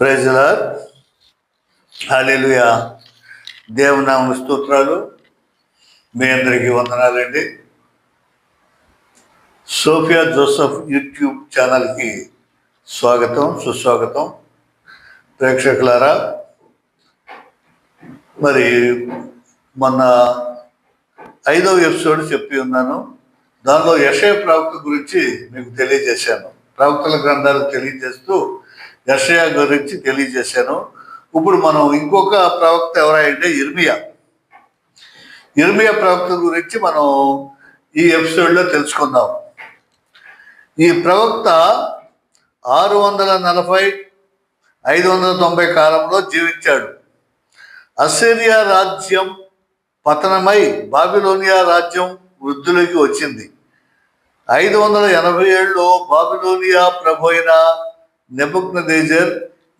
ప్రైజ్లార్ hallelujah దేవునామ స్తోత్రాలు. మీ అందరికీ వందనాలండి. సోఫియా జోసఫ్ యూట్యూబ్ ఛానల్కి స్వాగతం సుస్వాగతం. ప్రేక్షకులారా మరి మొన్న ఐదవ ఎపిసోడ్ చెప్పి ఉన్నాను. దానిలో యశయ ప్రవక్త గురించి మీకు తెలియజేశాను. ప్రవక్తల గ్రంథాలు తెలియజేస్తూ యషయా గురించి తెలియజేశాను. ఇప్పుడు మనం ఇంకొక ప్రవక్త ఎవరంటే ఇర్మియా ఇర్మియా ప్రవక్త గురించి మనం ఈ ఎపిసోడ్లో తెలుసుకుందాం. ఈ ప్రవక్త ఆరు వందల నలభై ఐదు వందల తొంభై కాలంలో జీవించాడు. అసేరియా రాజ్యం పతనమై బాబిలోనియా రాజ్యం వృద్ధులకి వచ్చింది. ఐదు వందల ఎనభై ఏడులో బాబిలోనియా ప్రభు అయిన నెబుక్నదేజర్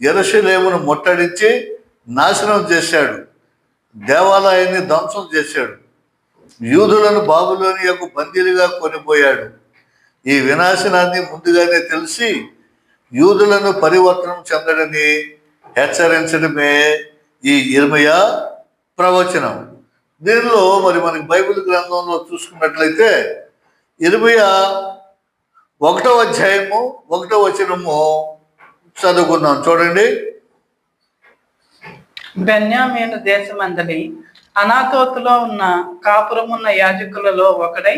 ఎరషలేమును ముట్టడించి నాశనం చేశాడు. దేవాలయాన్ని ధ్వంసం చేశాడు. యూదులను బాబులోనియకు బందీలుగా కొనిపోయాడు. ఈ వినాశనాన్ని ముందుగానే తెలిసి యూదులను పరివర్తనం చెందడని హెచ్చరించడమే ఈ ఇరమయ ప్రవచనం. దీనిలో మరి మనకి బైబిల్ గ్రంథంలో చూసుకున్నట్లయితే ఇరవయ ఒకటో అధ్యాయము ఒకటో వచనము చదువుకుందాం చూడండి. బెన్యామీను దేశమందలి అనాతోతులో ఉన్న కాపురమున్న యాజకులలో ఒకడై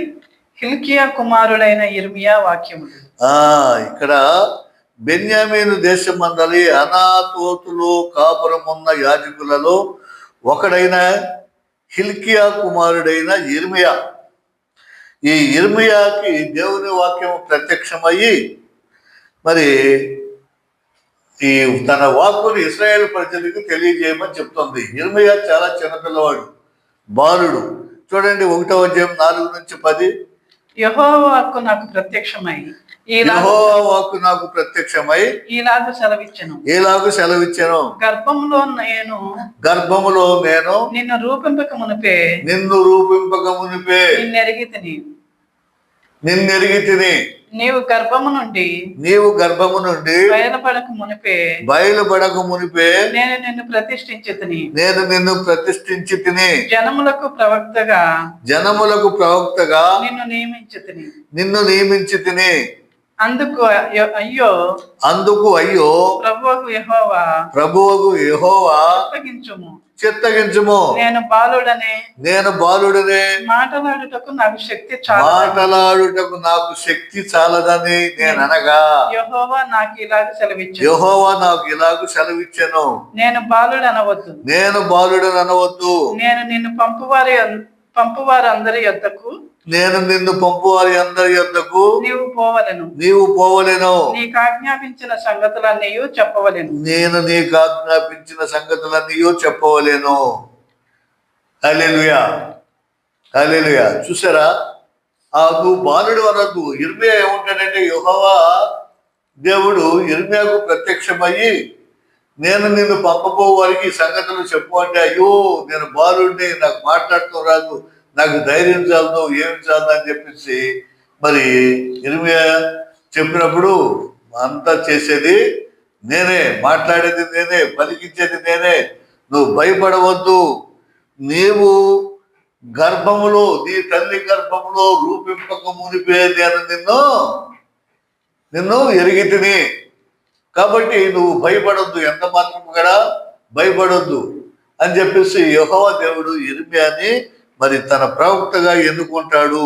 హిల్కియా కుమారుడైన ఇర్మియా వాక్యములు. ఆ ఇక్కడ బెన్యామీను దేశం మందలి అనాతోతులో కాపురం ఉన్న యాజకులలో ఒకడైన హిల్కియా కుమారుడైన ఇర్మియా. ఈ ఇర్మియాకి దేవుని వాక్యం ప్రత్యక్షమయ్యి మరి ఈ తన వాక్కుని ఇస్రాయేల్ ప్రజలకు తెలియజేయమని చెప్తుంది. ఇర్మియా చాలా చిన్నపిల్లవాడు బాలుడు. చూడండి ఒకటో అధ్యాయం నాలుగు నుంచి పది. యహోవాకు నాకు ప్రత్యక్షమై ఈలాగు వాక్కు నాకు ప్రత్యక్షమై ఈలాగు సెలవిచ్చెను. ఏలాగు సెలవిచ్చాను? గర్భంలో నేను గర్భములో నేను నిన్ను రూపింపక మునిపే నిన్ను రూపింపక మునిపే. నిన్నెరిగి తిని నిన్నెరిగి తిని నీవు గర్భము నుండి నీవు గర్భము నుండి బయలుపడక మునిపే. బయలుపడక మునిపే. నేను నిన్ను ప్రతిష్ఠించి తిని నేను నిన్ను ప్రతిష్ఠించి తిని జనములకు ప్రవక్తగా జనములకు ప్రవక్తగా నిన్ను నియమించి తిని నిన్ను నియమించి తిని అందుకు అయ్యో- అయ్యో అందుకు అయ్యో ప్రభువుకు యెహోవా ప్రభువుకు యెహోవా అప్పగించుము చిత్తగించుము. నేను బాలుడనే. నేను బాలుడనే. మాటలాడుటకు నాకు శక్తి చాలా మాటలాడుటకు నాకు శక్తి చాలదని నేను అనగా యెహోవా నాకు ఇలాగ సెలవిచ్చు యెహోవా నాకు ఇలాగ సెలవిచ్చాను. నేను బాలుడు అనవద్దు నేను బాలుడని అనవద్దు నేను నిన్ను పంపువారి అన్- పంపువారి అందరి యొద్దకు నేను నిన్ను పంపువారి అందరి యొద్దకు నీవు పోవలను. నీవు పోవలేను. నీకు ఆజ్ఞాపించిన సంగతులన్నీ చెప్పవలెను. నేను నీకు ఆజ్ఞాపించిన సంగతులన్నీ చెప్పవలేను. అలెలుయా అలెలుయా చూసారా? ఆ నువ్వు బాలుడు అనద్దు. ఇర్మియా ఏముంటాడంటే యెహోవా దేవుడు ఇర్మియాకు ప్రత్యక్షమయ్యి నేను నిన్ను పంపబో వారికి సంగతులు చెప్పు అంటే అయ్యో నేను బాలుడిని నాకు మాట్లాడటం రాదు. నాకు ధైర్యం చాలదు ఏమి చాలదు అని చెప్పేసి మరి ఇర్మియా చెప్పినప్పుడు అంతా చేసేది నేనే మాట్లాడేది నేనే పలికించేది నేనే. నువ్వు భయపడవద్దు. నీవు గర్భములో నీ తల్లి గర్భములో రూపింపక మునిపే నేను నిన్ను నిన్ను ఎరిగి తిని. కాబట్టి నువ్వు భయపడొద్దు ఎంత మాత్రం కూడా భయపడొద్దు అని చెప్పేసి యహోవ దేవుడు ఇర్మియాని మరి తన ప్రవక్తగా ఎన్నుకుంటాడు?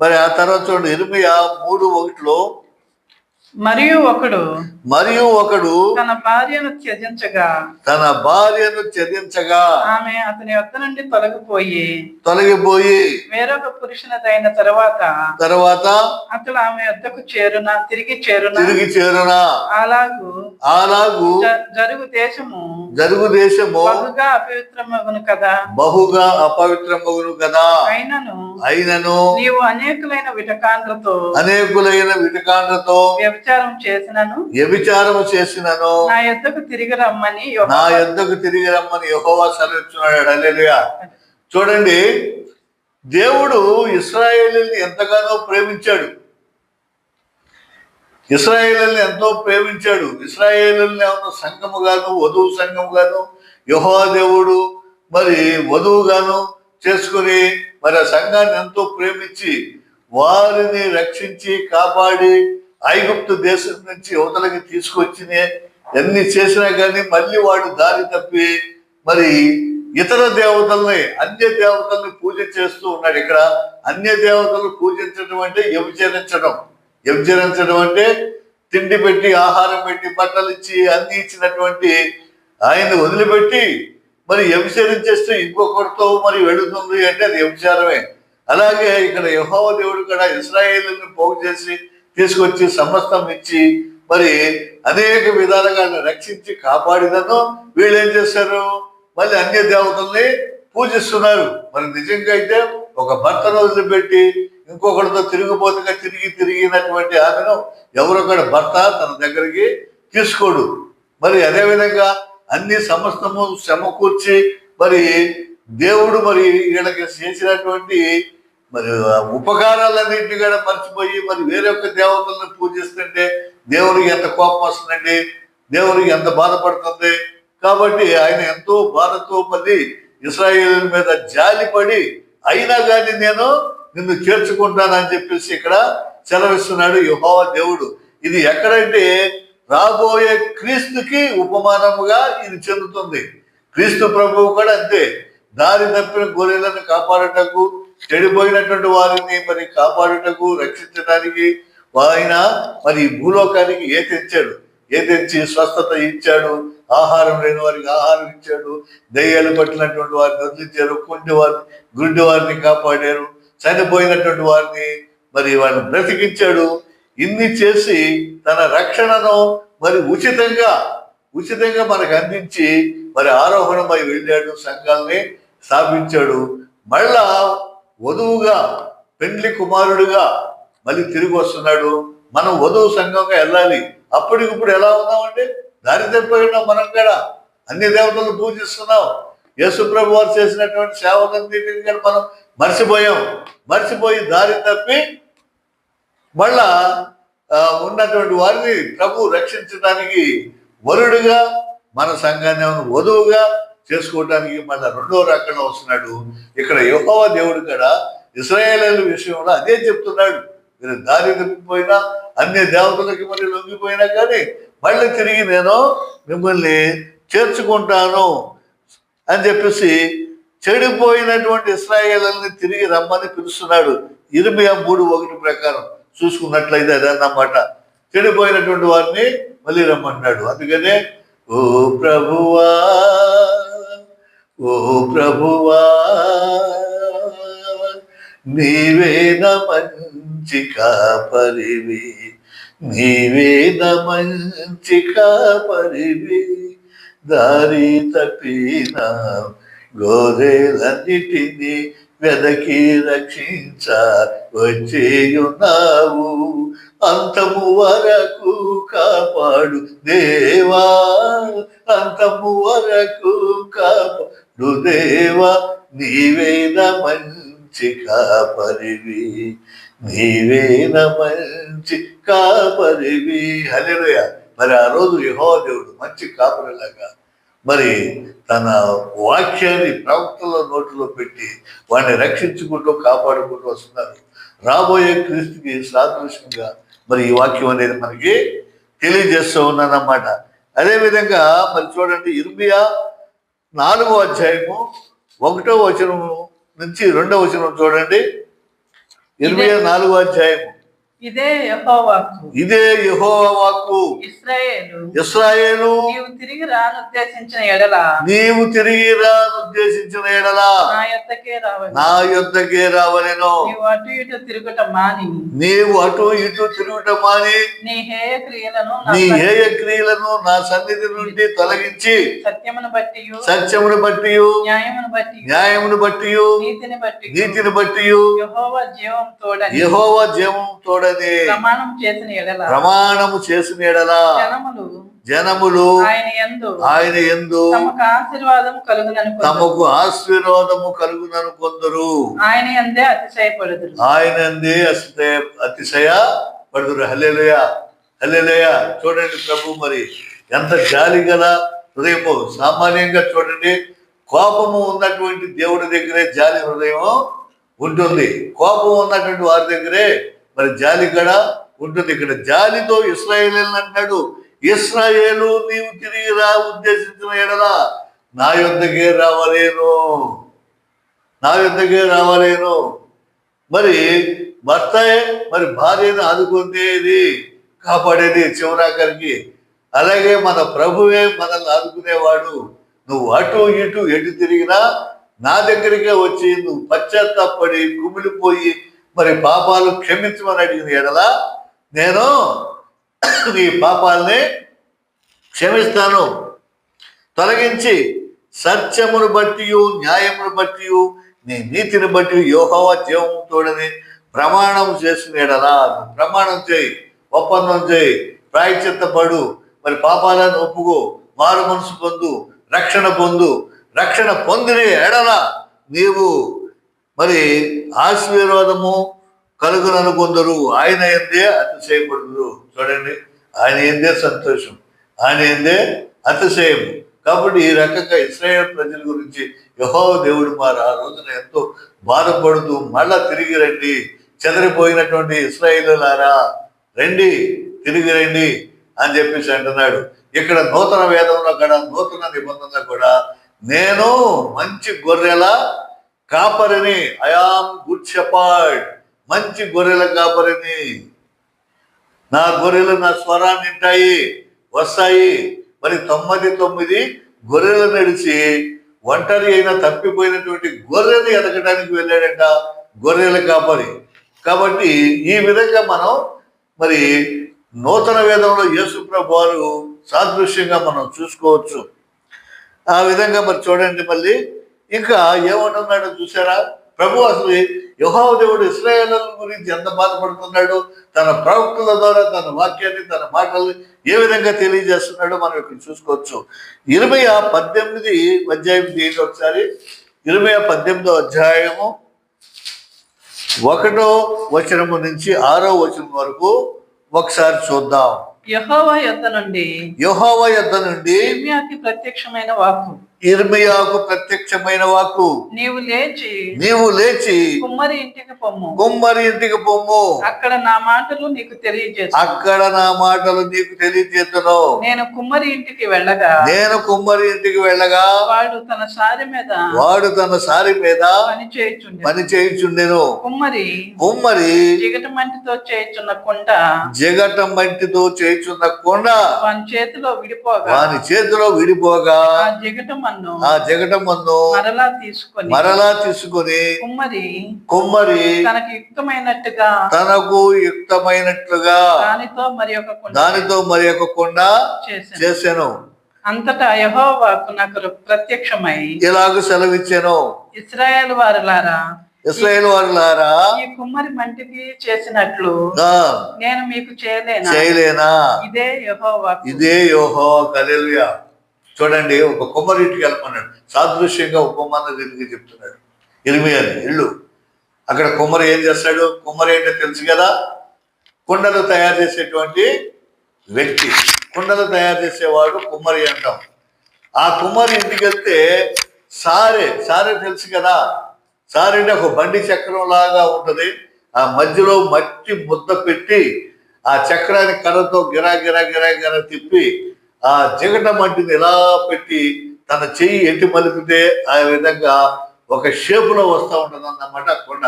మరి ఆ తర్వాత చూడండి ఇర్మియా మూడు ఒకటిలో మరియు ఒకడు మరియు ఒకడు తన భార్యను త్యజించగా తన భార్యను చెదించగా ఆమె అతని వద్ద నుండి తొలగిపోయి తొలగిపోయి వేరొక పురుషునదైన తర్వాత తర్వాత అతడు ఆమె వద్దకు చేరున తిరిగి చేరున తిరిగి చేరునా అలాగు అలాగు జరుగు దేశము జరుగు దేశము బహుగా అపవిత్రమగును కదా. బహుగా అపవిత్రమగును కదా. అయినను అయినను నీవు అనేకులైన విటకాండ్రతో అనేకులైన విటకాండతో వ్యభిచారం చేసినను. వ్యభిచారము చేసినను. నా యొద్దకు తిరిగి రమ్మని నా యొద్దకు తిరిగి రమ్మని యెహోవా సెలవిస్తున్నాడు చూడండి దేవుడు ఇస్రాయేలీని ఎంతగానో ప్రేమించాడు. ఇస్రాయేలుని ఎంతో ప్రేమించాడు. ఇస్రాయేలుని ఏమన్నా సంఘముగాను వధువు సంఘముగాను యహోవా మరి వధువుగాను చేసుకుని మరి ఆ సంఘాన్ని ఎంతో ప్రేమించి వారిని రక్షించి కాపాడి ఐగుప్తు దేశం నుంచి యువతలకి తీసుకొచ్చి ఎన్ని చేసినా కానీ మళ్ళీ వాడు దారి తప్పి మరి ఇతర దేవతల్ని అన్య దేవతల్ని పూజ చేస్తూ ఉన్నాడు. ఇక్కడ అన్య దేవతలు పూజించడం అంటే వ్యభిచరించడం వ్యభిచరించడం అంటే తిండి పెట్టి ఆహారం పెట్టి బట్టలు ఇచ్చి అంది ఇచ్చినటువంటి ఆయన్ని వదిలిపెట్టి మరి వ్యభిచరించేస్తూ ఇంకొకరితో మరి వెళుతుంది అంటే అది వ్యభిచారమే. అలాగే ఇక్కడ యహోవ దేవుడు కూడా ఇస్రాయేలుని పోగు చేసి తీసుకొచ్చి సమస్తం ఇచ్చి మరి అనేక విధాలుగా ఆయన రక్షించి కాపాడినను. వీళ్ళు ఏం చేశారు? మళ్ళీ అన్య దేవతల్ని పూజిస్తున్నారు. మరి నిజంగా అయితే ఒక భర్తను వదిలిపెట్టి ఇంకొకరితో తిరిగిపోతుగా తిరిగి తిరిగినటువంటి ఆమెను ఎవరో భర్త తన దగ్గరికి తీసుకోడు. మరి అదేవిధంగా అన్ని సమస్తము సమకూర్చి మరి దేవుడు మరి వీళ్ళకి చేసినటువంటి మరి ఉపకారాలన్నింటినీ కూడా మర్చిపోయి మరి వేరొక దేవతలను పూజిస్తుంటే దేవునికి ఎంత కోపం వస్తుందండి? దేవునికి ఎంత బాధపడుతుంది? కాబట్టి ఆయన ఎంతో బాధతో మళ్ళీ ఇస్రాయేల్ మీద జాలిపడి అయినా కానీ నేను నిన్ను చేర్చుకుంటానని చెప్పేసి ఇక్కడ సెలవిస్తున్నాడు యెహోవా దేవుడు. ఇది ఎక్కడంటే రాబోయే క్రీస్తుకి ఉపమానముగా ఇది చెందుతుంది. క్రీస్తు ప్రభువు కూడా అంతే. దారి తప్పిన గొర్రెలను కాపాడుటకు చెడిపోయినటువంటి వారిని మరి కాపాడుటకు రక్షించడానికి ఆయన మరి భూలోకానికి ఏ తెచ్చాడు? ఏ తెచ్చి స్వస్థత ఇచ్చాడు? ఆహారం లేని వారికి ఆహారం ఇచ్చాడు? దయ్యాలు పట్టినటువంటి వారిని వదిలించారు? కుంటి వారిని గుడ్డి వారిని కాపాడారు? చనిపోయినటువంటి వారిని మరి వాళ్ళని బ్రతికించాడు. ఇన్ని చేసి తన రక్షణను మరి ఉచితంగా ఉచితంగా మనకు అందించి మరి ఆరోహణమై వెళ్ళాడు సంఘాల్ని స్థాపించాడు. మళ్ళా వధువుగా పెండ్లి కుమారుడుగా మళ్ళీ తిరిగి వస్తున్నాడు. మనం వధువు సంఘంగా వెళ్ళాలి. అప్పటికిప్పుడు ఎలా ఉన్నామంటే దారి తప్పి ఉన్నాం మనం కూడా అన్ని దేవతలు పూజిస్తున్నాం. యేసుప్రభు వారు చేసినటువంటి సేవలన్నింటినీ కానీ మనం మర్చిపోయాం. మర్చిపోయి దారి తప్పి మళ్ళా ఉన్నటువంటి వారిని ప్రభు రక్షించడానికి వరుడుగా మన సంఘాన్ని వధువుగా చేసుకోవడానికి మళ్ళీ రెండో రకంలో వస్తున్నాడు. ఇక్కడ యెహోవా దేవుడు కూడా ఇస్రాయేలీల విషయంలో అదే చెప్తున్నాడు. మీరు దారి తప్పిపోయినా అన్ని దేవతలకి మరి లొంగిపోయినా కానీ మళ్ళీ తిరిగి నేను మిమ్మల్ని చేర్చుకుంటాను. అని చెప్పేసి చెడిపోయినటువంటి ఇస్రాయేళ్ళని తిరిగి రమ్మని పిలుస్తున్నాడు. ఇరవై మూడు ఒకటి ప్రకారం చూసుకున్నట్లయితే అదన్నమాట చెడిపోయినటువంటి వారిని మళ్ళీ రమ్మన్నాడు. అందుకనే ఓ ప్రభువా ఓ ప్రభువా నీవేన మంచి కాపరివి నీవేన మంచి కాపరివి దారి తప్పిన గోరెలన్నిటినీ వెదకి రక్షించ వచ్చేయున్నావు. అంతము వరకు కాపాడు దేవా. అంతము వరకు కాపాడు దేవా. నీవేన మంచి కాపరివి. నీవేన మంచి కాపరివి. హల్లెలూయా. మరి ఆ రోజు యెహోవా దేవుడు మంచి కాపరిలాగా మరి తన వాక్యాన్ని ప్రవక్తల నోటిలో పెట్టి వాడిని రక్షించుకుంటూ కాపాడుకుంటూ వస్తున్నారు. రాబోయే క్రీస్తుకి సాదృశ్యంగా మరి ఈ వాక్యం అనేది మనకి తెలియజేస్తూ ఉన్నానన్నమాట అదేవిధంగా మరి చూడండి ఇర్మియా నాలుగో అధ్యాయము ఒకటో వచనం నుంచి రెండో వచనం చూడండి. ఇర్మియా నాలుగో అధ్యాయము. ఇదే యెహోవాకు. ఇదే ఇస్రాయేలు. ఇస్రాయేలు. నీవు తిరిగి రానుద్దేశించిన ఎడల. నీవు తిరిగి ఉద్దేశించిన ఎడలా. నా యొద్దకే నా రావలెను. నీవు అటు ఇటు తిరుగుట మాని. నీవు అటు ఇటు తిరుగుట మాని. నీ హేయ క్రియలను నా నీ హేయ క్రియలను నా సన్నిధి నుండి తొలగించి. సత్యమును బట్టి సత్యమును బట్టి న్యాయమును బట్టి న్యాయమును బట్టి నీతిని బట్టి నీతిని బట్టి యెహోవా జీవం తోడని. యెహోవా జీవం తోడని. ప్రమాణం చేసిన ఎడల ప్రమాణము చేసిన ఎడలా జనములు జనములు ఆయన ఆయన ఎందు తమకు ఆశీర్వాదం కలుగునని తమకు ఆశీర్వాదము కలుగునను కొందరు ఆయన ఎందే అతిశయపడుదురు. ఆయనందే అతిశయ అతిశయ పడుదురు. హల్లెలూయా. హల్లెలూయా. చూడండి ప్రభు మరి ఎంత జాలి గల హృదయము. సామాన్యంగా చూడండి కోపము ఉన్నటువంటి దేవుడి దగ్గరే జాలి హృదయం ఉంటుంది. కోపం ఉన్నటువంటి వారి దగ్గరే మరి జాలి ఇక్కడ ఉంటుంది. ఇక్కడ జాలితో ఇస్రాయేల్ అంటాడు ఇస్రాయేలు నీవు తిరిగి రా ఉద్దేశించిన ఎడలా నా యొద్దకే రావలేను. నా యొద్దకే రావలేను. మరి భర్తయే మరి భార్యను ఆదుకునేది కాపాడేది చివరాఖరికి. అలాగే మన ప్రభువే మనల్ని ఆదుకునేవాడు. నువ్వు అటు ఇటు ఎటు తిరిగినా నా దగ్గరికే వచ్చి నువ్వు పశ్చాత్తాపడి కుమిలిపోయి మరి పాపాలు క్షమించమని అడిగిన ఎడల నేను నీ పాపాలని క్షమిస్తాను. తొలగించి సత్యమును బట్టి న్యాయమును బట్టి నీ నీతిని బట్టి యోహవ జీవంతోడని ప్రమాణం చేసిన ఎడలా. ప్రమాణం చేయి ఒప్పందం చేయి ప్రాయచిత్తపడు మరి పాపాలను ఒప్పుకో మారు మనసు పొందు రక్షణ పొందు రక్షణ పొందిన ఎడల నీవు మరి ఆశీర్వాదము కలుగునను కొందరు ఆయన ఎందే అతిశయపడదు చూడండి ఆయన ఎందే సంతోషం ఆయన ఎందే అతిశయం. కాబట్టి ఈ రకంగా ఇస్రాయేల్ ప్రజల గురించి యహో దేవుడు మారు ఆ రోజున ఎంతో బాధపడుతూ మళ్ళా తిరిగి రండి చెదరిపోయినటువంటి ఇస్రాయేలులారా రండి తిరిగి రండి అని చెప్పేసి అంటున్నాడు. ఇక్కడ నూతన వేదంలో కూడా నూతన నిబంధన కూడా నేను మంచి గొర్రెల కాపరిని ఐఆమ్ గుడ్ షెపర్డ్ మంచి గొర్రెల కాపరిని. నా గొర్రెలు నా స్వరాన్ని వింటాయి వస్తాయి. మరి తొమ్మిది తొమ్మిది గొర్రెలు నడిచి ఒంటరి అయిన తప్పిపోయినటువంటి గొర్రెని ఎదగడానికి వెళ్ళాడంట గొర్రెల కాపరి. కాబట్టి ఈ విధంగా మనం మరి నూతన వేదంలో యేసుప్రభు వారు సాదృశ్యంగా మనం చూసుకోవచ్చు. ఆ విధంగా మరి చూడండి మళ్ళీ. ఇంకా ఏమంటున్నాడో చూసారా? ప్రభు అసలు యెహోవా దేవుడు ఇస్రాయేల్ గురించి ఎంత బాధపడుతున్నాడు? తన ప్రవక్తల ద్వారా తన వాక్యాన్ని తన మాటల్ని ఏ విధంగా తెలియజేస్తున్నాడో మనం ఇక్కడ చూసుకోవచ్చు. ఇరవై పద్దెనిమిది అధ్యాయం తీయండి ఒకసారి. ఇరవై పద్దెనిమిదో అధ్యాయము ఒకటో వచనము నుంచి ఆరో వచనం వరకు ఒకసారి చూద్దాం. యెహోవా యొద్ద నుండి యెహోవా యొద్ద నుండి ప్రత్యక్షమైన వాక్కు. ఇర్మియాకు ప్రత్యక్షమైన వాకు నీవు లేచి నీవు లేచి కుమ్మరి ఇంటికి పొమ్ము. కుమ్మరి ఇంటికి పొమ్ము. అక్కడ నా మాటలు నీకు తెలియజేస్తా అక్కడ నా మాటలు నీకు తెలియజేతను. నేను కుమ్మరి ఇంటికి వెళ్ళగా నేను కుమ్మరి ఇంటికి వెళ్ళగా వాడు తన సారి మీద వాడు తన సారి మీద పని చేయుచుండే పని చేయుచుండెను. కుమ్మరి కుమ్మరి జిగట మంటితో చేయుచున్న కొండ జగట మంటితో చేయుచున్న కొండ వాని చేతిలో విడిపోగా వాని చేతిలో విడిపోగా జిగట ఆ మందు మరలా తీసుకొని మరలా తీసుకుని కుమ్మరి కుమ్మరి తనకి యుక్తమైనట్టుగా తనకు యుక్తమైనట్లుగా దానితో మరి ఒక దానితో మరి ఒక కొండ చేశాను. అంతటా యెహోవాకు నాకు ప్రత్యక్షమై ఇలాగ సెలవిచ్చాను. ఇస్రాయేల్ వారులారా ఇస్రాయేల్ వారులారా ఈ కుమ్మరి మంటికి చేసినట్లు నేను మీకు చేయలేనా? చేయలేనా? ఇదే యెహోవాకు ఇదే యోహో కలెలుయా చూడండి ఒక కుమ్మరింటికి వెళ్ళమన్నాడు. సాదృశ్యంగా ఉపమాన తిరిగి చెప్తున్నాడు. ఇరిమియాని ఇల్లు అక్కడ కుమ్మరి ఏం చేస్తాడు? కుమ్మరి ఏంటో తెలుసు కదా? కుండలు తయారు చేసేటువంటి వ్యక్తి. కుండలు తయారు చేసేవాడు కుమ్మరి అంటాం. ఆ కుమ్మరి ఇంటికి వెళ్తే సారే సారే తెలుసు కదా? సారే అంటే ఒక బండి చక్రం లాగా ఉంటుంది. ఆ మధ్యలో మట్టి ముద్ద పెట్టి ఆ చక్రాన్ని కర్రతో గిరా గిరా గిరా గిరా తిప్పి ఆ జిగట మట్టిని ఎలా పెట్టి తన చెయ్యి ఎట్టి మలిపితే ఆ విధంగా ఒక షేపులో వస్తూ ఉంటుంది అన్నమాట ఆ కొండ.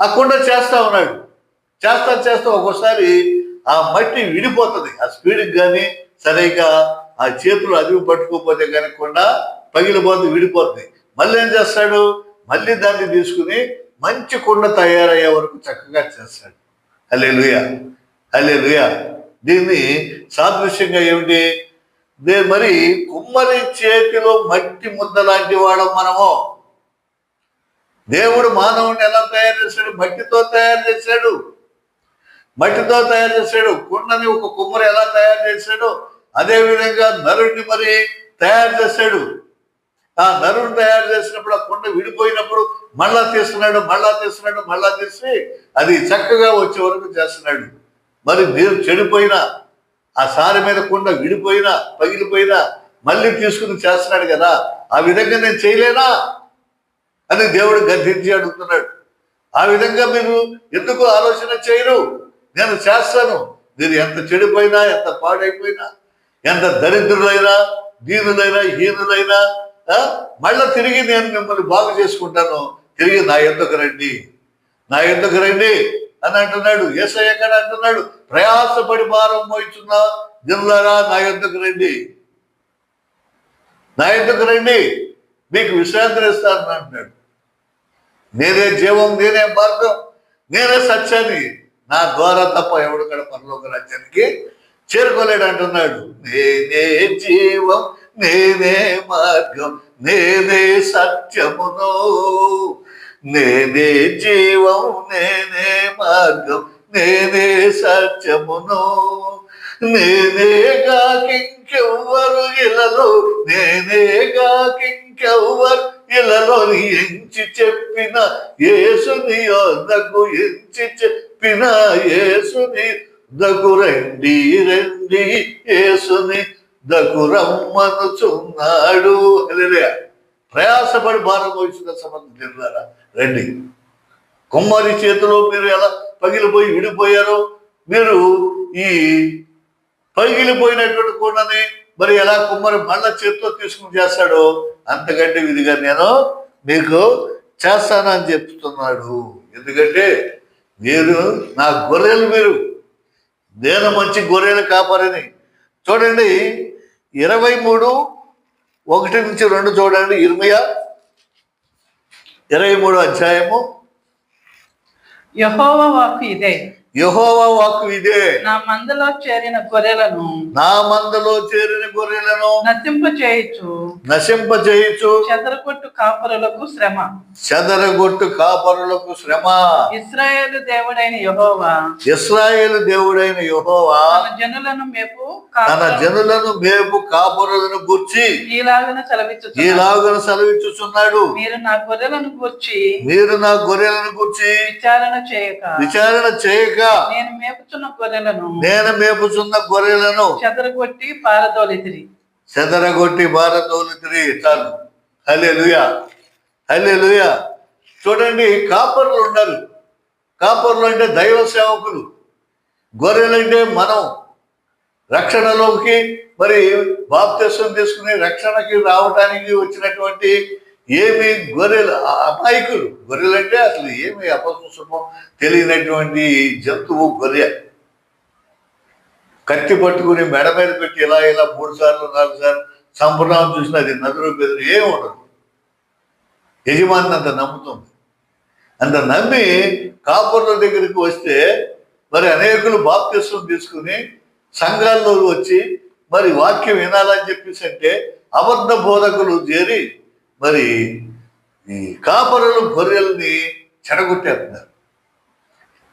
ఆ కొండ చేస్తా ఉన్నాడు. చేస్తా చేస్తా ఒక్కోసారి ఆ మట్టి విడిపోతుంది. ఆ స్పీడ్కి కానీ సరిగ్గా ఆ చేతులు అదివి పట్టుకోకపోతే కానీ కొండ పగిలిపోతుంది విడిపోతుంది మళ్ళీ ఏం చేస్తాడు? మళ్ళీ దాన్ని తీసుకుని మంచి కొండ తయారయ్యే వరకు చక్కగా చేస్తాడు. అల్లే లుయా అల్లే లుయా దీన్ని సాదృశ్యంగా ఏమిటి? దే మరి కుమ్మరి చేతిలో మట్టి ముద్ద లాంటి వాడు మనము. దేవుడు మానవుని ఎలా తయారు చేశాడు? మట్టితో తయారు చేశాడు. మట్టితో తయారు చేశాడు. కుండని ఒక కుమ్మరి ఎలా తయారు చేశాడు? అదే విధంగా నరుడిని మరి తయారు చేశాడు. ఆ నరుడు తయారు చేసినప్పుడు ఆ కుండ విడిపోయినప్పుడు మళ్ళా తీస్తున్నాడు మళ్ళా తీస్తున్నాడు మళ్ళా తీసి అది చక్కగా వచ్చే వరకు చేస్తున్నాడు. మరి మీరు చెడిపోయినా ఆ సారి మీద కుండ విడిపోయినా పగిలిపోయినా మళ్ళీ తీసుకుని చేస్తున్నాడు కదా ఆ విధంగా నేను చేయలేనా? అని దేవుడు గర్ధించి అడుగుతున్నాడు. ఆ విధంగా మీరు ఎందుకు ఆలోచన చేయరు? నేను చేస్తాను. మీరు ఎంత చెడిపోయినా ఎంత పాడైపోయినా ఎంత దరిద్రులైనా దీనులైనా హీనులైనా మళ్ళీ మళ్ళా తిరిగి నేను మిమ్మల్ని బాగు చేసుకుంటాను. తిరిగి నా ఎందుకు రండి? నా ఎందుకు రండి? అని అంటున్నాడు. ఏసై ఎక్కడ అంటున్నాడు? ప్రయాసపడి భారం మోయిచున్న జిల్లారా నా ఎందుకు రండి? నా ఎందుకు రండి? మీకు విశ్రాంతి ఇస్తానని అంటున్నాడు. నేనే జీవం నేనే మార్గం నేనే సత్యాన్ని. నా ద్వారా తప్ప ఎవడు కూడా పరలోక రాజ్యానికి చేరుకోలేడు అంటున్నాడు. నేనే జీవం నేనే మార్గం నేనే సత్యమును. నేనే జీవం నేనే మార్గం నేనే సత్యమును నేనేగా కింకెవ్వరు ఇలలో నేనేగా కింకెవ్వరు ఇలలో ఎంచి చెప్పిన యేసుని యొద్దకు ఎంచి చెప్పిన యేసుని దగ్గు రండి రండి యేసుని దగ్గు రమ్మనుచున్నాడు హల్లెలూయా. ప్రయాసపడి భారం వచ్చిన సంబంధించారా రండి. కుమ్మరి చేతిలో మీరు ఎలా పగిలిపోయి విడిపోయారో మీరు ఈ పగిలిపోయినటువంటి కూడని మరి ఎలా కుమ్మరి మళ్ళా చేతితో తీసుకుని చేస్తాడో అంతకంటే విధిగా నేను మీకు చేస్తానని చెప్తున్నాడు. ఎందుకంటే మీరు నా గొర్రెలు మీరు. నేను మంచి గొర్రెలు కాపారని చూడండి ఇరవై మూడు ఒకటి నుంచి రెండు చూడండి. ఇరవై ఇరవై మూడు అధ్యాయము. యహోవ వాక్కు ఇదే. యహోవా వాక్కు ఇదే. నా మందలో చేరిన గొర్రెలను నా మందలో చేరిన గొర్రెలను నతింప చేయొచ్చు నశింప చేయొచ్చు చెదరగొట్టు కాపురులకు శ్రమ. చెదరగొట్టు కాపరులకు శ్రమ. ఇస్రాయేలు దేవుడైన యహోవా. ఇస్రాయేలు దేవుడైన యహోవా తన జనులను మేపు తన జనులను మేపు కాపురులను గుర్చి ఈలాగన సెలవిచ్చు ఈలాగున సెలవిచ్చుచున్నాడు. మీరు నా గొర్రెలను గూర్చి మీరు నా గొర్రెలను గుర్చి విచారణ చేయక. విచారణ చేయక నేను మేపుచున్న గొర్రెలను నేను మేపుచున్న గొర్రెలను చెదరగొట్టి పారదోలితిరి చెదరగొట్టి తిరిగి చాలు హలే లుయా హలే లుయా చూడండి కాపర్లు ఉన్నారు. కాపర్లు అంటే దైవ సేవకులు. గొర్రెలంటే మనం. రక్షణలోకి మరి బాప్తిసం తీసుకుని రక్షణకి రావడానికి వచ్చినటువంటి ఏమి గొర్రెలు ఆ అమాయకులు. గొర్రెలంటే అసలు ఏమి అపశుభం తెలియనటువంటి జంతువు గొర్రె. కత్తి పట్టుకుని మెడ మీద పెట్టి ఇలా ఇలా మూడు సార్లు నాలుగు సార్లు సంప్రదాయం చూసినా అది నదులు బెదురు ఏమి ఉండదు. యజమాని అంత నమ్ముతుంది. అంత నమ్మి కాపుర్ల దగ్గరికి వస్తే మరి అనేకులు బాప్తిస్వం తీసుకుని సంఘాల్లో వచ్చి మరి వాక్యం వినాలని చెప్పేసి అంటే అబద్ధ బోధకులు చేరి మరి ఈ కాపరులు గొర్రెల్ని చెడగొట్టేస్తున్నారు.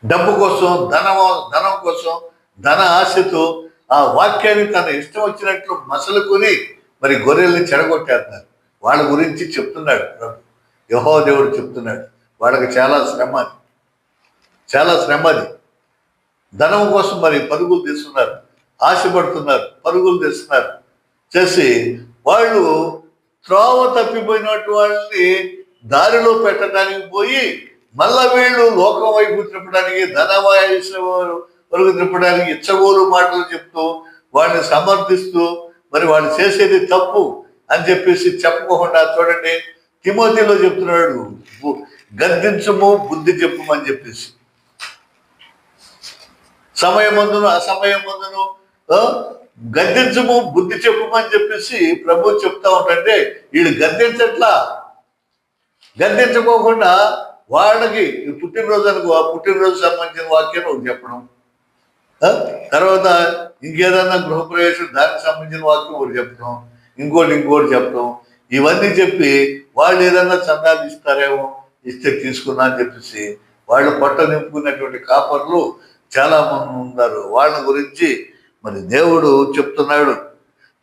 డబ్బు కోసం ధనం ధనం కోసం ధన ఆశతో ఆ వాక్యాన్ని తన ఇష్టం వచ్చినట్లు మసలుకొని మరి గొర్రెల్ని చెడగొట్టేస్తున్నారు. వాళ్ళ గురించి చెప్తున్నాడు ప్రభు. యహో దేవుడు చెప్తున్నాడు. వాళ్ళకి చాలా శ్రమ చాలా శ్రమ అది. ధనం కోసం మరి పరుగులు తీస్తున్నారు. ఆశపడుతున్నారు పరుగులు తీస్తున్నారు. చేసి వాళ్ళు త్రోవ తప్పిపోయినట్టు వాళ్ళని దారిలో పెట్టడానికి పోయి మళ్ళా వీళ్ళు లోకం వైపు తిప్పడానికి ధనవాయుష వరకు తిప్పడానికి ఇచ్చగోలు మాటలు చెప్తూ వాళ్ళని సమర్థిస్తూ మరి వాళ్ళు చేసేది తప్పు అని చెప్పేసి చెప్పకుండా చూడండి. తిమోతిలో చెప్తున్నాడు గద్దించము బుద్ధి చెప్పుమని చెప్పేసి. సమయమందును అసమయమందును ఆ, గద్దించము బుద్ధి చెప్పుమని చెప్పేసి ప్రభు చెప్తా ఉంటే వీడు గద్దించట్లా గద్దించుకోకుండా వాళ్ళకి ఈ పుట్టినరోజు అనుకో ఆ పుట్టినరోజు సంబంధించిన వాక్యం ఒకటి చెప్పడం. తర్వాత ఇంకేదన్నా గృహప్రవేశం దానికి సంబంధించిన వాక్యం ఒకటి చెప్పడం. ఇంకోటి ఇంకోటి చెప్పడం. ఇవన్నీ చెప్పి వాళ్ళు ఏదన్నా చందాలు ఇస్తారేమో ఇస్తే తీసుకున్నా అని చెప్పేసి వాళ్ళు పొట్ట నింపుకున్నటువంటి కాపర్లు చాలా మంది ఉన్నారు. వాళ్ళ గురించి మరి దేవుడు చెప్తున్నాడు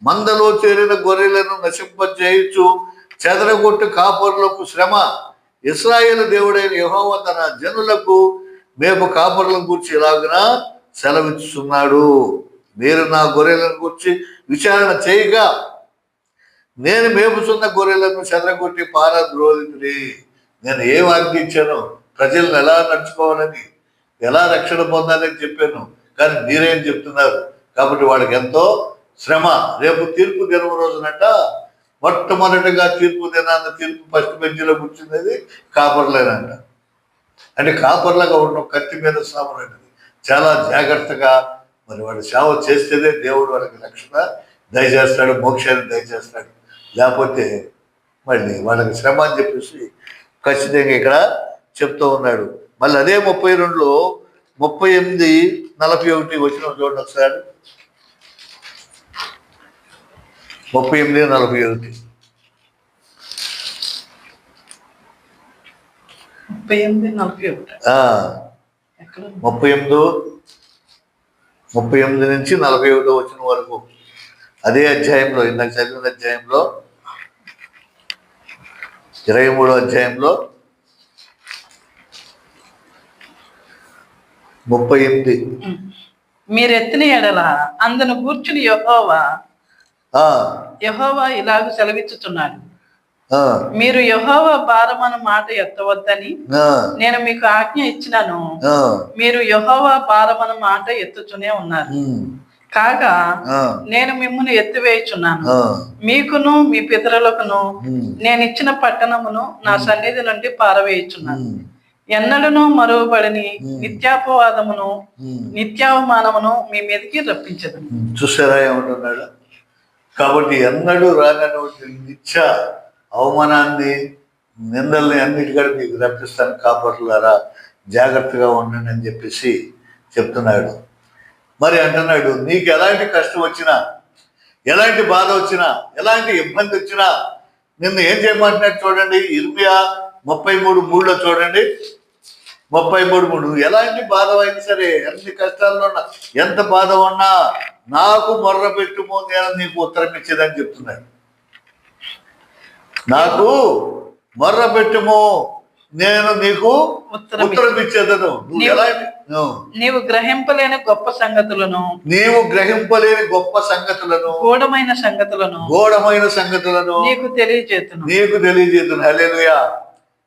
మందలో చేరిన గొర్రెలను నశింపజేయచ్చు చెదరగొట్టు కాపరులకు శ్రమ. ఇస్రాయేల్ దేవుడైన యహోవ తన జనులకు మేము కాపరులను గురించి ఇలాగున సెలవిస్తున్నాడు మీరు నా గొర్రెలను గురించి విచారణ చేయగా నేను మేపుతున్న గొర్రెలను చెదరగొట్టి పారద్రోహితుడి నేను ఏం ఆజ్ఞించాను ప్రజలను ఎలా నడుచుకోవాలని ఎలా రక్షణ పొందాలని చెప్పాను కానీ మీరేం చెప్తున్నారు? కాబట్టి వాళ్ళకి ఎంతో శ్రమ. రేపు తీర్పు దినం రోజునట. మొట్టమొదటిగా తీర్పు దినాన్ని తీర్పు ఫస్ట్ బెంచ్లో కూర్చునేది కాపర్లేనంట. అంటే కాపర్లాగా ఉన్న కత్తి మీద సామరండి చాలా జాగ్రత్తగా మరి వాడు సేవ చేస్తేనే దేవుడు వాళ్ళకి రక్షణ దయచేస్తాడు మోక్షాన్ని దయచేస్తాడు. లేకపోతే మళ్ళీ వాళ్ళకి శ్రమ అని చెప్పేసి ఖచ్చితంగా ఇక్కడ చెప్తూ ఉన్నాడు. మళ్ళీ అదే ముప్పై రెండులో ముప్పై ఎనిమిది నలభై ఒకటి వచ్చిన చూడండి ఒకసారి. ముప్పై ఎనిమిది నలభై ఒకటి. ముప్పై ఎనిమిది నలభై ఒకటి. ముప్పై ఎనిమిదో ముప్పై ఎనిమిది నుంచి నలభై ఒకటో వచ్చిన వరకు. అదే అధ్యాయంలో ఇందాక చదివిన అధ్యాయంలో ఇరవై మూడో అధ్యాయంలో ముప్పై ఎనిమిది. మీరు ఎత్తిన ఎడల అందును కూర్చుని యహోవా. యహోవా ఇలాగ సెలవిచ్చుచున్నాడు. ఆ, మీరు యహోవా భారమను మాట ఎత్తవద్దని నేను మీకు ఆజ్ఞ ఇచ్చినాను. మీరు యహోవా భారమను మాట ఎత్తుచునే ఉన్నారు. కాగా నేను మిమ్మల్ని ఎత్తివేయుచున్నాను. మీకును మీ పితరులకును నేను ఇచ్చిన పట్టణమును నా సన్నిధి నుండి పారవేయుచున్నాను. ఎన్నడను మరువబడని నిత్యాపవాదమును. నిత్యావమానమును మీ మీదకి రప్పించదు. చూసారా ఏమంటున్నాడు? కాబట్టి ఎన్నడూ రానటువంటి నిత్య అవమానాన్ని నిందల్ని అన్నిటికీ మీకు రప్పిస్తాను కాపాడులారా జాగ్రత్తగా ఉండండి అని చెప్పేసి చెప్తున్నాడు. మరి అంటున్నాడు నీకు ఎలాంటి కష్టం వచ్చినా ఎలాంటి బాధ వచ్చినా ఎలాంటి ఇబ్బంది వచ్చినా నిన్ను ఏం చేయమంటున్నాడు చూడండి ఇర్మియా ముప్పై మూడు మూడులో చూడండి. ముప్పై మూడు మూడు. ఎలాంటి బాధ అయినా సరే ఎన్ని కష్టాల్లో ఉన్నా ఎంత బాధ ఉన్నా నాకు మొర్ర పెట్టుమో నేను నీకు ఉత్తరం ఇచ్చేదని చెప్తున్నాడు నాకు మొర్ర పెట్టుమో నేను నీకు ఉత్తరం ఇచ్చేదను. నువ్వు నువ్వు నీవు గ్రహింపలేని గొప్ప సంగతులను నీవు గ్రహింపలేని గొప్ప సంగతులను గూఢమైన సంగతులను ఘోరమైన సంగతులను నీకు తెలియజేతును. నీకు తెలియజేతును. హల్లెలూయా.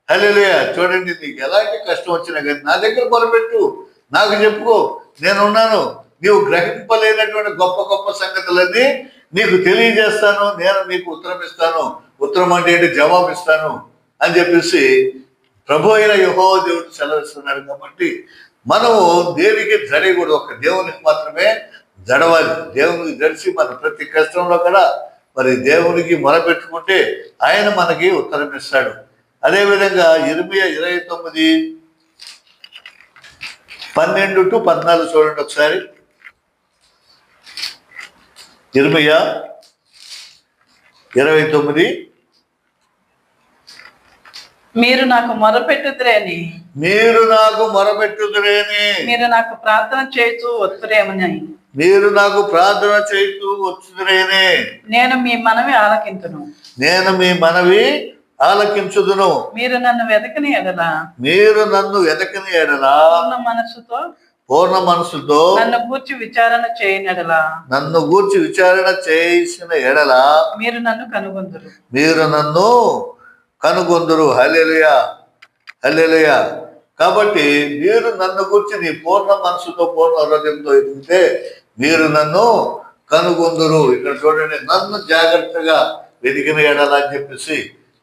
హల్లెలూయా. చూడండి నీకు ఎలాంటి కష్టం వచ్చినా కానీ నా దగ్గర మొరపెట్టు. నాకు చెప్పుకో నేనున్నాను. నీవు గ్రహింపలేనటువంటి గొప్ప గొప్ప సంగతులన్నీ నీకు తెలియజేస్తాను. నేను నీకు ఉత్తరం ఇస్తాను. ఉత్తరం అంటే ఏంటి? జవాబు ఇస్తాను అని చెప్పేసి ప్రభు అయిన యహో దేవుడు సెలవిస్తున్నాడు కాబట్టి మనము దేనికి జడకూడదు ఒక దేవునికి మాత్రమే జడవాలి. దేవునికి జడిసి మన ప్రతి కష్టంలో కూడా మరి దేవునికి మొరపెట్టుకుంటే ఆయన మనకి ఉత్తరం ఇస్తాడు. అదేవిధంగా ఇరవై ఇరవై తొమ్మిది పన్నెండు టు పద్నాలుగు చూడండి ఒకసారి. ఇరవై ఇరవై తొమ్మిది. మీరు నాకు మొరపెట్టుదురేని. మీరు నాకు మొరపెట్టుదురేని. మీరు నాకు ప్రార్థన చేస్తూ వస్తురేమని మీరు నాకు ప్రార్థన చేస్తూ వచ్చుదురేని. నేను మీ మనవి ఆలకింతును. నేను మీ మనవి ఆలకించుదును. మీరు నన్ను వెతకని ఎడల? మీరు నన్ను వెతకని ఎడలా? పూర్ణ మనస్సుతో? పూర్ణ మనసుతో నన్ను గూర్చి విచారణ చేయని ఎడల? నన్ను గూర్చి విచారణ చేసిన ఎడల? మీరు నన్ను కనుగొందురు. మీరు నన్ను కనుగొందురు. హల్లెలూయా! హల్లెలూయా! కాబట్టి మీరు నన్ను గురించి నీ పూర్ణ మనసుతో పూర్ణ హృదయంతో ఎదిగితే మీరు నన్ను కనుగొందురు. ఇక్కడ చూడండి నన్ను జాగ్రత్తగా వెతికిన ఎడల అని చెప్పేసి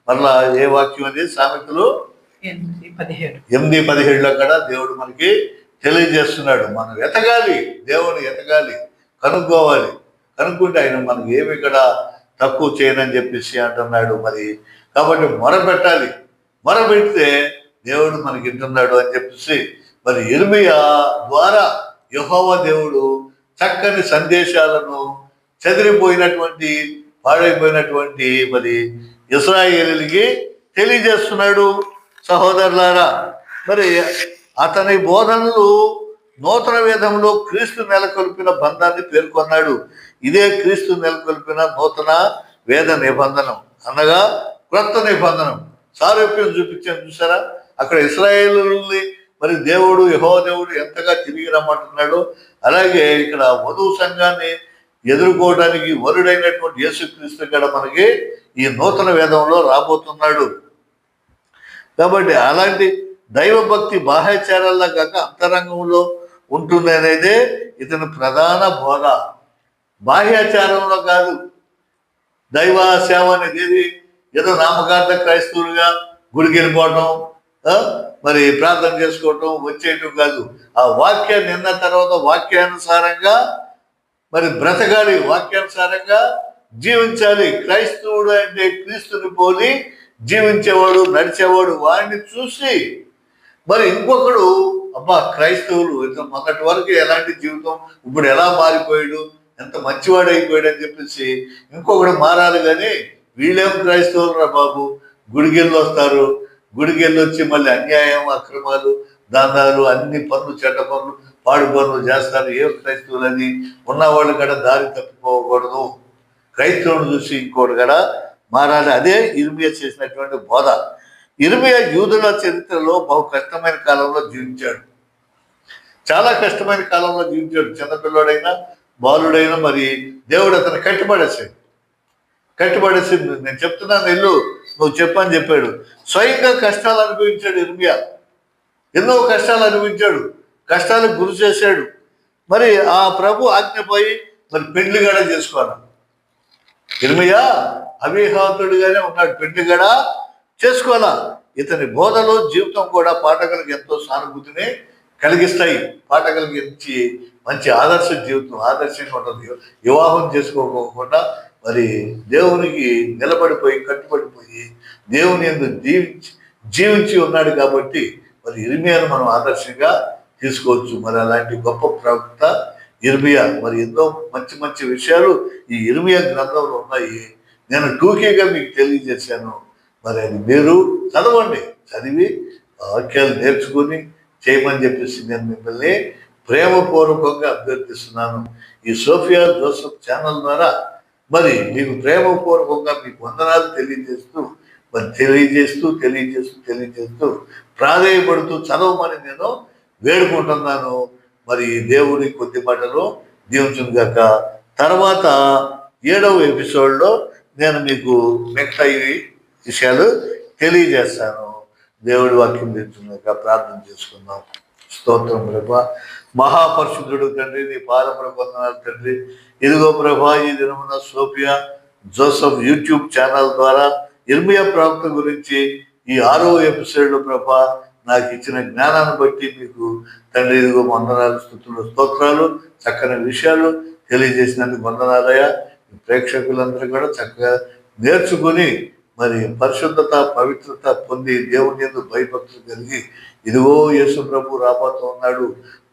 మళ్ళా ఏ వాక్యం అది సామెతలు? ఎనిమిది పదిహేడులో కూడా దేవుడు మనకి తెలియజేస్తున్నాడు. మనం ఎతగాలి. దేవుని ఎతగాలి. కనుక్కోవాలి. కనుక్కుంటే ఆయన మనకి ఏమి ఇక్కడ తక్కువ చేయనని చెప్పేసి అంటున్నాడు మరి. కాబట్టి మొరపెట్టాలి. మొరపెడితే దేవుడు మనకి వింటున్నాడు అని చెప్పేసి మరి ఇర్మియా ద్వారా యహోవ దేవుడు చక్కని సందేశాలను చెదిరిపోయినటువంటి పాడైపోయినటువంటి మరి ఇస్రాయేలీలకి తెలియజేస్తున్నాడు సహోదరులారా. మరి అతని బోధనలు నూతన వేదంలో క్రీస్తు నెలకొల్పిన బంధాన్ని పేర్కొన్నాడు. ఇదే క్రీస్తు నెలకొల్పిన నూతన వేద నిబంధనం అనగా క్రొత్త నిబంధనం. సారూప్యం చూపించాను చూసారా? అక్కడ ఇస్రాయేలుల్ని మరి దేవుడు యహో దేవుడు ఎంతగా తిరిగి రమ్మంటున్నాడు అలాగే ఇక్కడ వధువు సంఘాన్ని ఎదుర్కోవడానికి వరుడైనటువంటి యేసుక్రీస్తు కూడా మనకి ఈ నూతన వేదంలో రాబోతున్నాడు. కాబట్టి అలాంటి దైవభక్తి బాహ్యాచారాల్లో కాక అంతరంగంలో ఉంటుంది అనేదే ఇతని ప్రధాన బోధ. బాహ్యాచారంలో కాదు. దైవ సేవ అనేది ఏదో నామకార్థ క్రైస్తవులుగా గుడికి వెళ్ళిపోవటం మరి ప్రార్థన చేసుకోవటం వచ్చేయటం కాదు. ఆ వాక్యాన్ని నిన్న తర్వాత వాక్యానుసారంగా మరి బ్రతకాలి వాక్యానుసారంగా జీవించాలి. క్రైస్తవుడు అంటే క్రీస్తుని పోలి జీవించేవాడు నడిచేవాడు వాడిని చూసి. మరి ఇంకొకడు అబ్బా క్రైస్తవులు ఇంత మొన్నటి వరకు ఎలాంటి జీవితం ఇప్పుడు ఎలా మారిపోయాడు ఎంత మంచివాడు అయిపోయాడు అని చెప్పేసి ఇంకొకడు మారాలి కానీ వీళ్ళేం క్రైస్తవులు రా బాబు? గుడికెళ్ళి వస్తారు. గుడికెళ్ళి వచ్చి మళ్ళీ అన్యాయం అక్రమాలు దానాలు అన్ని పనులు చెడ్డ పనులు పాడు పనులు చేస్తారు. ఏ క్రైస్తవులని? అని ఉన్నవాళ్ళు కూడా దారి తప్పిపోకూడదు. క్రైస్తవుని చూసి ఇంకోటి కూడా మారాలి అదే ఇర్మియా చేసినటువంటి బోధ. ఇర్మియా యూదుల చరిత్రలో బహు కష్టమైన కాలంలో జీవించాడు. చాలా కష్టమైన కాలంలో జీవించాడు. చిన్నపిల్లోడైనా బాలుడైనా మరి దేవుడు అతను కట్టిపడేసాడు కట్టిపడేసి నేను చెప్తున్నాను ఇల్లు నువ్వు చెప్పని చెప్పాడు. స్వయంగా కష్టాలు అనుభవించాడు ఇర్మియా. ఎన్నో కష్టాలు అనుభవించాడు. కష్టాలకు గురి చేశాడు. మరి ఆ ప్రభు ఆజ్ఞపై మరి పెళ్ళి కూడా చేసుకోవాలి. ఇర్మియా అవిహాతుడుగానే ఉన్నాడు. పెళ్ళి కూడా చేసుకోవాలా? ఇతని బోధలో జీవితం కూడా పాఠకులకు ఎంతో సానుభూతిని కలిగిస్తాయి. పాఠకులకు ఇచ్చి మంచి ఆదర్శ జీవితం ఆదర్శంగా ఉంటుంది. వివాహం చేసుకోకుండా మరి దేవునికి నిలబడిపోయి కట్టుబడిపోయి దేవుని ఎందుకు జీవించి జీవించి ఉన్నాడు కాబట్టి మరి ఇరిమియాను మనం ఆదర్శంగా తీసుకోవచ్చు. మరి అలాంటి గొప్ప ప్రవక్త ఇర్మియా. మరి ఎన్నో మంచి మంచి విషయాలు ఈ ఇర్మియా గ్రంథంలో ఉన్నాయి. నేను టూకీగా మీకు తెలియజేశాను. మరి అది మీరు చదవండి. చదివి వాక్యాలు నేర్చుకుని చేయమని చెప్పేసి నేను మిమ్మల్ని ప్రేమపూర్వకంగా అభ్యర్థిస్తున్నాను. ఈ సోఫియా జోసఫ్ ఛానల్ ద్వారా మరి మీకు ప్రేమపూర్వకంగా మీకు వందనాలు తెలియజేస్తూ మరి తెలియజేస్తూ తెలియజేస్తూ తెలియజేస్తూ ప్రాధేయపడుతూ చదవమని నేను వేడుకుంటున్నాను. మరి దేవుని కొద్ది మాటలు దీవించును గాక. తర్వాత ఏడవ ఎపిసోడ్లో నేను మీకు మిగతా ఈ విషయాలు తెలియజేస్తాను. దేవుడి వాక్యం దీవించుగాక ప్రార్థన చేసుకుందాం. స్తోత్రం ప్రభా. మహాపరిశుద్ధుడు తండ్రి నీ పాద ప్రబంధనాలు తండ్రి. ఇదిగో ప్రభా ఈ దినమున సోఫియా జోసఫ్ యూట్యూబ్ ఛానల్ ద్వారా ఇర్మియా ప్రాంతం గురించి ఈ ఆరో ఎపిసోడ్ ప్రభా నాకు ఇచ్చిన జ్ఞానాన్ని బట్టి మీకు తండ్రి ఇదిగో వందనాలు స్థుతులు స్తోత్రాలు చక్కని విషయాలు తెలియజేసినందుకు వందనాలయ ప్రేక్షకులందరూ కూడా చక్కగా నేర్చుకుని మరి పరిశుద్ధత పవిత్రత పొంది దేవుని ఎందు భయభక్తులు కలిగి ఇదిగో యేసు ప్రభు రాబోతూ ఉన్నాడు.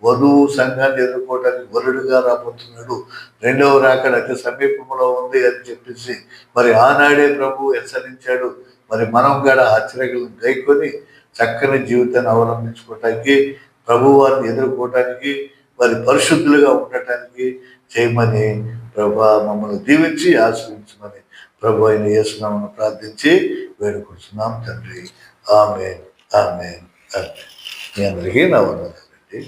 వధువు సంఘాన్ని ఎదుర్కోవడానికి వరుడుగా రాబోతున్నాడు. రెండవ రాకడ అతి సమీపంలో ఉంది అని చెప్పేసి మరి ఆనాడే ప్రభు హెచ్చరించాడు. మరి మనం కూడా ఆశ్చర్యలను గైకొని చక్కని జీవితాన్ని అవలంబించుకోవటానికి ప్రభు వారిని ఎదుర్కోవటానికి మరి పరిశుద్ధులుగా ఉండటానికి చేయమని ప్రభా మమ్మల్ని దీవించి ఆశ్రయించమని ప్రభు అయిన యేసునామను ప్రార్థించి వేడుకుంటున్నాం తండ్రి. ఆమె ఆమె ఆమె మీ అందరికీ నా వందనాలండి